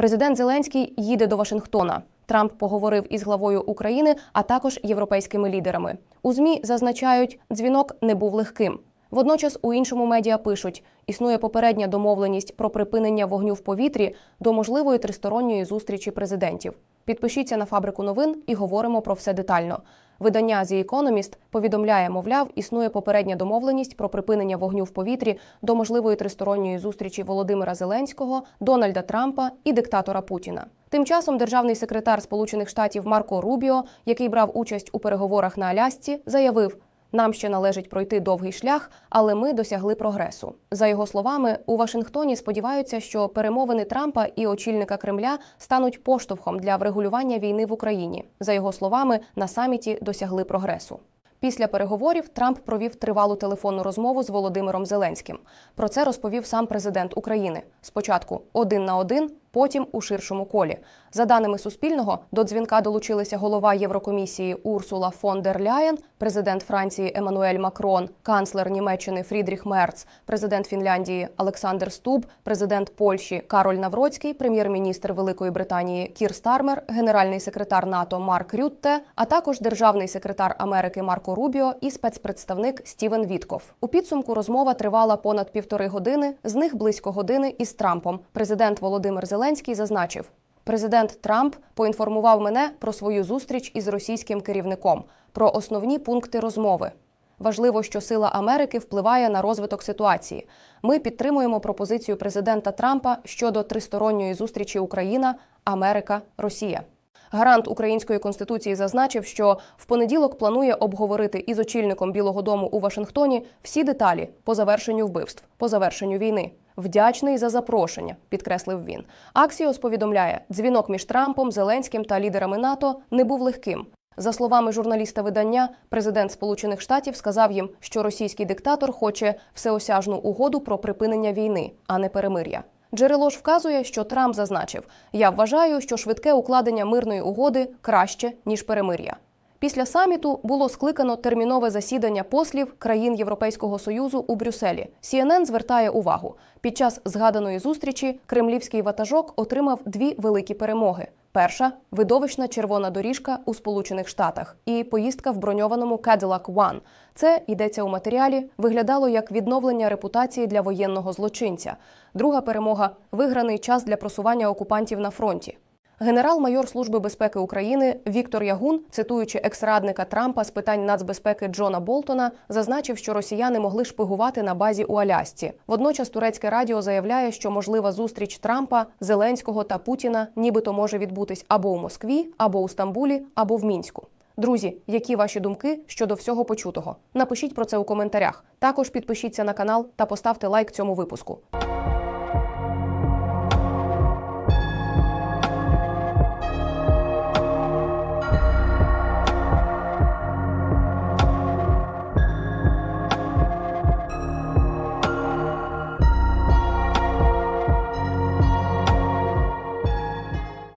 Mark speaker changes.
Speaker 1: Президент Зеленський їде до Вашингтона. Трамп поговорив із главою України, а також європейськими лідерами. У змі зазначають, дзвінок не був легким. Водночас у іншому медіа пишуть: існує попередня домовленість про припинення вогню в повітрі до можливої тристоронньої зустрічі президентів. Підпишіться на фабрику новин і говоримо про все детально. Видання The Economist повідомляє, мовляв, існує попередня домовленість про припинення вогню в повітрі до можливої тристоронньої зустрічі Володимира Зеленського, Дональда Трампа і диктатора Путіна. Тим часом державний секретар Сполучених Штатів Марко Рубіо, який брав участь у переговорах на Алясці, заявив. Нам ще належить пройти довгий шлях, але ми досягли прогресу. За його словами, у Вашингтоні сподіваються, що перемовини Трампа і очільника Кремля стануть поштовхом для врегулювання війни в Україні. За його словами, на саміті досягли прогресу. Після переговорів Трамп провів тривалу телефонну розмову з Володимиром Зеленським. Про це розповів сам президент України. Спочатку один на один, потім у ширшому колі. За даними Суспільного, до дзвінка долучилися голова Єврокомісії Урсула фон дер Ляєн, президент Франції Еммануель Макрон, канцлер Німеччини Фрідріх Мерц, президент Фінляндії Олександр Стуб, президент Польщі Кароль Навроцький, прем'єр-міністр Великої Британії Кір Стармер, генеральний секретар НАТО Марк Рютте, а також державний секретар Америки Марко Рубіо і спецпредставник Стівен Вітков. У підсумку розмова тривала понад півтори години, з них близько години із Трампом. Президент Володимир Зеленський зазначив. Президент Трамп поінформував мене про свою зустріч із російським керівником, про основні пункти розмови. Важливо, що сила Америки впливає на розвиток ситуації. Ми підтримуємо пропозицію президента Трампа щодо тристоронньої зустрічі Україна, Америка, Росія. Гарант української конституції зазначив, що в понеділок планує обговорити із очільником Білого Дому у Вашингтоні всі деталі по завершенню вбивств, по завершенню війни. Вдячний за запрошення, підкреслив він. Аксіос повідомляє, дзвінок між Трампом, Зеленським та лідерами НАТО не був легким. За словами журналіста видання, президент Сполучених Штатів сказав їм, що російський диктатор хоче всеосяжну угоду про припинення війни, а не перемир'я. Джерело ж вказує, що Трамп зазначив: Я вважаю, що швидке укладення мирної угоди краще ніж перемир'я. Після саміту було скликано термінове засідання послів країн Європейського союзу у Брюсселі. CNN звертає увагу: під час згаданої зустрічі кремлівський ватажок отримав дві великі перемоги. Перша видовищна червона доріжка у Сполучених Штатах і поїздка в броньованому Cadillac One. Це йдеться у матеріалі. Виглядало як відновлення репутації для воєнного злочинця. Друга перемога виграний час для просування окупантів на фронті. Генерал-майор Служби безпеки України Віктор Ягун, цитуючи екс-радника Трампа з питань нацбезпеки Джона Болтона, зазначив, що росіяни могли шпигувати на базі у Алясці. Водночас турецьке радіо заявляє, що можлива зустріч Трампа, Зеленського та Путіна нібито може відбутись або у Москві, або у Стамбулі, або в Мінську. Друзі, які ваші думки щодо всього почутого? Напишіть про це у коментарях. Також підпишіться на канал та поставте лайк цьому випуску.